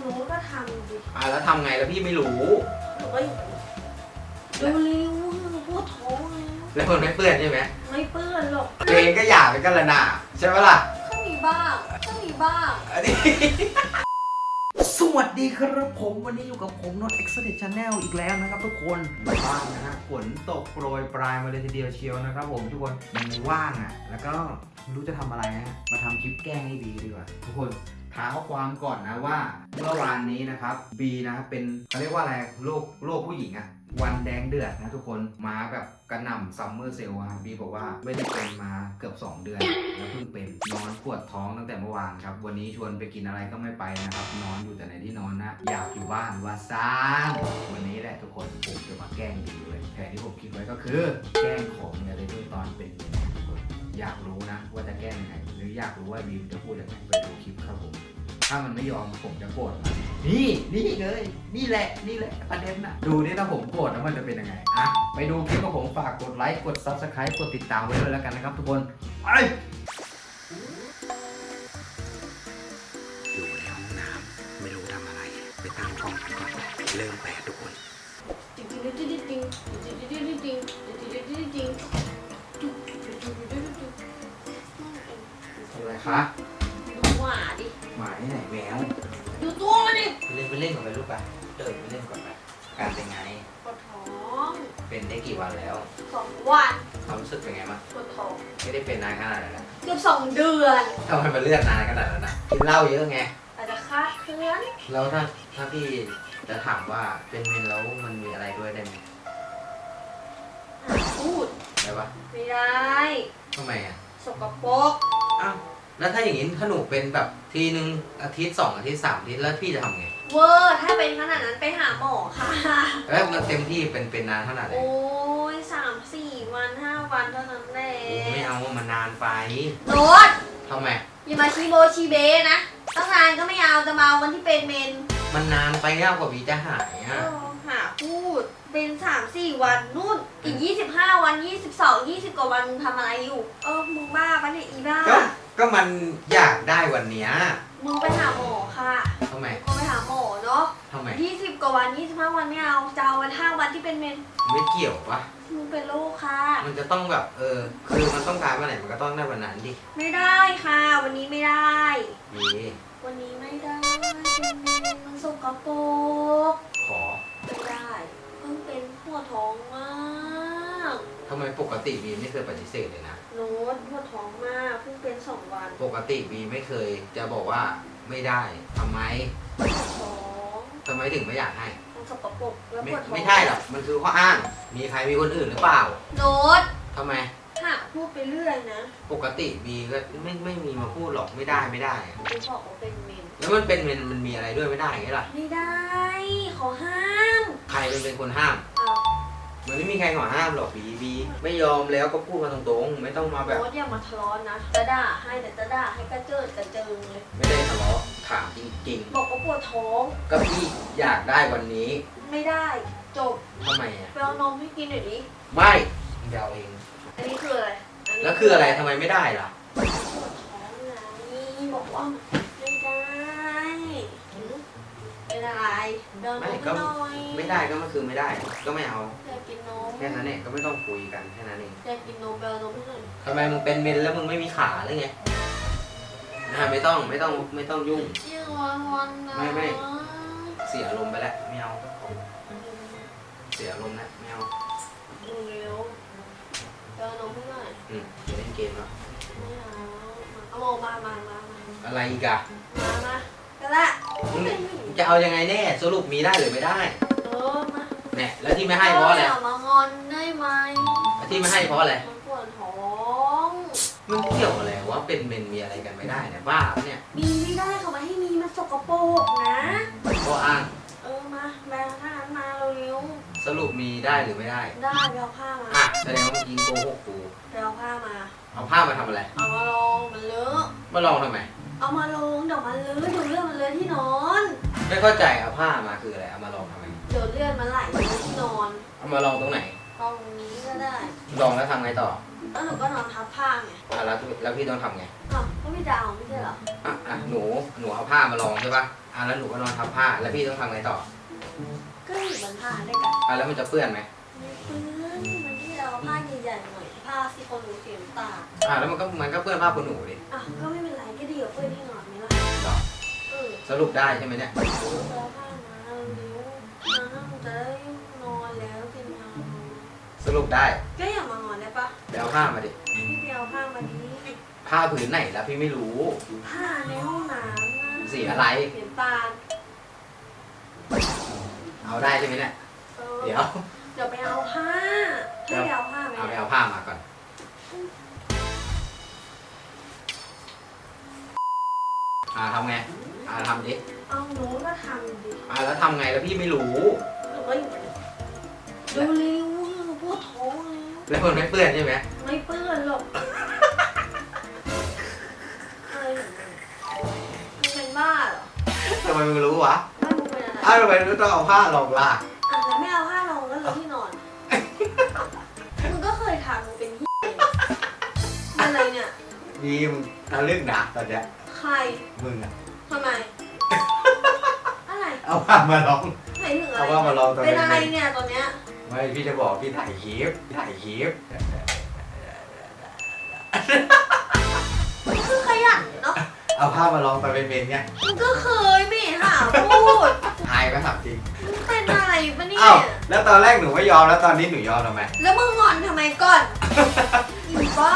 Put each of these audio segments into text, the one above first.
หนูก็ทำดิอะแล้วทำไงแล้วพี่ไม่รู้ หนูก็อยู่เร็วๆหนูปวดท้องแล้วแล้วมันไม่เปื้อนใช่ไหมไม่เปื้อนหรอกเพลงก็หยาบไปกันละนาใช่ไหมล่ะ ก็มีบ้างก็มีบ้าง อันนี้ สวัสดีครับผมวันนี้อยู่กับผมนนท์ e x c e l l e n t Channel อีกแล้วนะครับทุกคนบ้านนะฮะฝนตกโปรยปลายมาเลยทีเดียวเชียวนะครับผมทุกคนมันว่างอะ แล้วก็ไม่รู้จะทำอะไรนะฮะมาทำคลิปแกล้งให้บีดีกว่า ทุกคนเท้าความก่อนนะว่าเมื่อวานนี้นะครับบีนะครับเป็นเขาเรียกว่าอะไรโรคโรคผู้หญิงอะวันแดงเดือดนะทุกคนมาแบบกระหน่ำซัมเมอร์เซลล์อะบีบอกว่าไม่ได้เป็นมาเกือบ 2 เดือน แล้วเพิ่งเป็นนอนปวดท้องตั้งแต่เมื่อวานครับ วันนี้ชวนไปกินอะไรก็ไม่ไปนะครับ นอนอยู่แต่ในที่นอนนะอยากอยู่บ้านว่าซ่านวันนี้แหละทุกคนผมจะมาแกล้งดีเลยแผนที่ผมคิดไว้ก็คือ แกล้งของเนี่ยเลยด้วยตอนเป็น อยากรู้นะ ว่าจะแกล้งยังไง หรืออยากรู้ว่าบีมจะพูดยังไงไปดูคลิปครับผม ถ้ามันไม่ยอมผมจะโกรธมันนี่นี่เลยนี่แหละนี่แหละประเด็นน่ะ ดูนี่ถ้าผมโกรธแล้วมันจะเป็นยังไงอะไปดูคลิปกับผมฝากกดไลค์กด subscribe กดติดตามไว้ด้วยแล้วกันนะครับ ทุกคนไปอยู่ในห้องน้ำไม่รู้ทำอะไร ไปตั้งกล้องก่อนเริ่มแปดทุกคน จริงจริงจริงจริงจริงจริงจริงจริงจริงจริงจริง ทำอะไรคะดูหว่าดิ หมาที่ไหนแมวดูตัวมันดิไปเล่นไปเล่นก่อนไปลูกไปเดินไปเล่นก่อนไปการเป็นไง ปวดท้องเป็นได้กี่วันแล้วสองวันความรู้สึกเป็นไงบ้างปวดท้องไม่ได้เป็นนานขนาดนั้นนะเกือบสองเดือนทำไมมันเลือดนานขนาดนั้นนะกินเหล้าเยอะไง อาจจะคลาดเคลื่อนแล้วถ้าถ้าพี่จะถามว่าเป็นเมนแล้วมันมีอะไรด้วยได้ไหมหาพูดได้ปะไม่ได้ทำไมอะสกปรกอ้าว แล้วถ้าอย่างนี้ถ้าหนูเป็นแบบทีนึงอาทิตย์สองอาทิตย์สามอาทิตย์แล้วพี่จะทำไงเวอร์ถ้าเป็นขนาดนั้นไปหาหมอค่ะ แล้วมันเต็มที่เป็นเป็นนานขนาดไหนโอ้ยสามสี่วันห้าวันเท่านั้นแหละโอ้ไม่เอามันนานไปโนดทำไม อย่ามาชีโบชีเบนะ ตั้งนานก็ไม่เอาจะมาเอาวันที่เป็นเมนมันนานไปยากกว่าบีจะหายเออะอหาพูด เป็นสามสี่วันนู่นอีกยี่สิบห้าวันยี่สิบสองยี่สิบกว่าวันมึงทำอะไรอยู่ เออมึงบ้าปะเนี่ยอีบ้า ก็ ก็มันอยากได้วันเนี้ยมึงไปหาหมอค่ะทำไมก็ไปหาหมอเนาะทำไม ยี่สิบกว่าวันยี่สิบห้าวันไม่เอาจะเอาวันห้าวันที่เป็นเมนไม่เกี่ยวปะมึงเป็นโรคค่ะ มันจะต้องแบบเออ คือมันต้องการวันไหนมันก็ต้องได้วันนั้นดิไม่ได้ค่ะ วันนี้ไม่ได้บีวันนี้ไม่ได้เป็นเมนมันสกปรกขอไม่ได้เพิ่งเป็นหัวท้องมากทำไมปกติบีไม่เคยปฏิเสธเลยนะโน้ตปวดท้องมากเพิ่งเป็นสอง วันปกติบีไม่เคย จะบอกว่าไม่ได้ทำไมปวดท้องทำไมถึงไม่อยากให้ มันสกปรกแล้วไม่ปวดท้องไม่ใช่หรอกมันคือข้ออ้าง มีใครมีคนอื่นหรือเปล่าโน้ตทำไม หากพูดไปเรื่อยนะปกติบีก็ไม่ไม่มีมาพูดหรอกไม่ได้ไม่ได้กูบอกว่าเป็นเมนแล้วมันเป็นมันมันมีอะไรด้วยไม่ได้อย่างเงี้ยล่ะ ไม่ได้เขาห้าม ใครเป็นเป็นคนห้ามเอา มันไม่มีใครขอห้ามหรอกบีบีไม่ยอมแล้วก็พูดมาตรงๆ ไม่ต้องมาแบบโน้ตอย่ามาทะเลาะนะจะด่าให้แต่จะด่าให้กระเจิดกระเจิงเลยไม่ได้ทะเลาะถามจริงบอกว่าปวดท้อง ๆ ก็พี่อยากได้วันนี้ไม่ได้ จบทำไมอะ ไปเอานมให้กินหน่อยดิไม่เดาเอง อันนี้คืออะไรนนี้แล้วคืออะไรทำไมไม่ได้ล่ะ ปวดท้องไงบอกว่า เดินไม่ไปก็หน่อยไม่ได้ก็มันคือไม่ได้ ก็ไม่เอาอยากกินนมแค่นั้นเองก็ไม่ต้องคุยกันแค่นั้นเองอยากกินนมไปเอานมให้หน่อยทำไมมึงเป็นเมนแล้วมึงไม่มีขาหรือไงนะไม่ต้องไม่ต้องไม่ต้องยุ่งเยี่ยงวันวันนะไม่ไม่เสียอารมณ์ไปแล้วไม่เอาเสียอารมณ์แล้วไม่เอาเร็วไปเอานมให้หน่อยอืมเดี๋ยวเล่นเกมแล้วไม่เอาเอามามามามามาอะไรอีกอะมามา ก็ละมึงมึงจะเอายังไงแน่สรุปมีได้หรือไม่ได้เออมาเนี่ยแล้วที่ไม่ให้เพราะอะไรย่ามางอนได้ไหมแล้วที่ไม่ให้เพราะอะไรมันปวดท้องมันเกี่ยวอะไรว่าเป็นเมนมีอะไรกันไม่ได้เนี่ยบ้าปะเนี่ยมีไม่ได้เขามาให้มีมันสกปรกนะข้ออ้างเออมาแบงค์ท่านั้นมาเร็วสรุปมีได้หรือไม่ได้ๆได้ไปเอาผ้ามาอะแสดงว่าเมื่อกี้โกหกกูไปเอาผ้ามาเอาผ้ามาทำอะไรเอามาลองมันเลอะมาลองทำไม เอามาลงเดี๋ยวมันเลอะเดี๋ยวเลือดมันเลอะที่นอน ไม่เข้าใจเอาผ้ามาคืออะไรเอามาลองทำไมเดี๋ยวเลือดมันไหลเลอะที่นอนเอามาลองตรงไหน ตรงนี้ก็ได้ลองแล้วทำไงต่อแล้วหนูก็นอนทับผ้าไงอะแล้วแล้วพี่ต้องทำไงอ้าวก็ไม่จะเอาไม่ใช่เหรออะอะหนูหนูเอาผ้ามาลองใช่ปะอะแล้วหนูก็นอนทับผ้าแล้วพี่ต้องทำไงต่อก็อยู่บนผ้าได้วยกันอะแล้วมันจะเปื้อนไหม ไม่เปื้อนมันที่เราผ้าใหญ่ ๆหน่อยผ้าที่คนรู้เสียน้ำตาลอะแล้วมันก็มันก็เปื้อนผ้าคุณหนูดิอะก็ไม่เป็นไรก็ดีกว่าเปื้อนที่นอนไหมล่ะต่อเออสรุปได้ใช่ไหมเนี่ยเอาผ้ามาเร็วน้ำจะได้นอนแล้วเป็นยามสรุปได้ก็อย่ามานอนได้ปะไปเอาผ้ามาดิ พี่ไปเอาผ้ามาดีผ้าผืนไหนแล้วพี่ไม่รู้ ผ้าในห้องน้ำนะสีอะไรเสียตาลเอาได้ใช่ไหมเนี่ย เออเดี๋ยว เดี๋ยวไปเอาผ้าให้ไปเอาผ้าไหมเอาไปเอาผ้ามา อนอ่าทำไงอ่าทำดิเอาหนูก็ทำดิอ่าแล้วทำไงแล้วพี่ไม่รู้ หนูก็อยู่เร็วเร็วๆหนูปวดท้องแล้วแล้วมันไม่เปื้อนใช่ไหมไม่เปื้อนหรอกอะไรมึงเป็นบ้าเหรอทำไมมึงรู้วะไม่มึงเป็นอะไรอ้าวทำไมรู้ต้องเอาผ้ารองลากอะแล้วไม่เอาผ้ารองแล้วเหรอที่นอนมึงก็เคยทำมึงเป็นที่อะไรเนี่ยมีมึงทะลึ่งนะตอนเนี้ยใค รมึงอะทำไม อะไรเอาผ้ามาลอง ไหนถึงอะไรเอาว่ามาลองตอนเป็นนี้อะไรเนี่ยตอนเนี้ยไม่พี่จะบอกพี่ถ่ายคลิปพี่ถ่ายคลิปมึงคือขยันเนาะเอาผ้ามาลองตอนเป็นเมนไงมึงก็เคยไม่หาพูดอายไหมถามจริงมึงเป็นอะไรปะเนี่ยอ้าวแล้วตอนแรกหนูไม่ยอมแล้วตอนนี้หนูยอมทำไมแล้วมึงงอนทำไมก่อนอีบ้า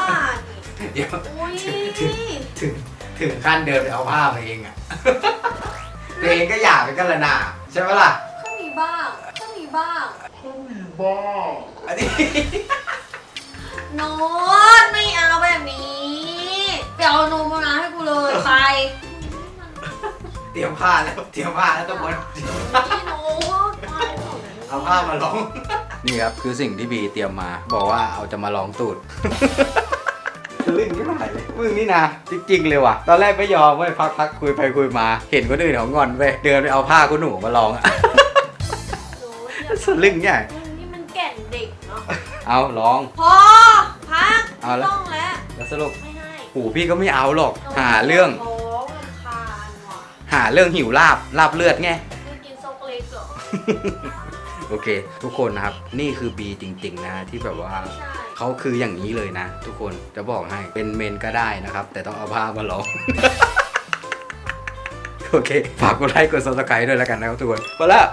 เดี๋ยวนี่อุ้ยถึง ถึงขั้นเดินไปเอาผ้ามาเองอะตัวเองก็อยากเป็นกันละนาใช่ไหมล่ะ ก็มีบ้าง ก็มีบ้าง อันนี้ โน้ตไม่เอาแบบนี้ไปเอานมมานะให้กูเลยไปเตรียมผ้าแล้วเตรียมผ้าแล้วทุกคนนี่โน้ตไปเอาผ้ามาลอง นี่ครับคือสิ่งที่บีเตรียมมา บอกว่าเอาจะมาลองตูด เรื่องนี้ไม่เลยมึงนี่นะจริงๆเลยว่ะ ตอนแรกไม่ยอมเว้ยพักพักคุยไปคุยมา เห็นคนอื่นเขางอนไปเดินไปเอาผ้าคุณหนูมาลองอะสลึงใหญ่มึงนี่มันแก่นเด็กเนาะ เอาลอง พอ พักเอาไม่ละ ต้องแล้ว แล้วสรุปไม่ให้หูพี่ก็ไม่เอาหรอก หาเรื่องท้องรำคาญว่ะหาเรื่องหิวลาบลาบเลือดไง ไม่กินโซกเล็กเหรอโอเค ทุกคนนะครับ นี่คือบีจริง ๆ นะที่แบบว่า ใช่ เขาคืออย่างนี้เลยนะ ทุกคนจะบอกให้เป็นเมนก็ได้นะครับ แต่ต้องเอาผ้ามาลอง โอเค ฝากกดไลค์กด subscribe ด้วยแล้วกันนะครับทุกคนไปแล้ว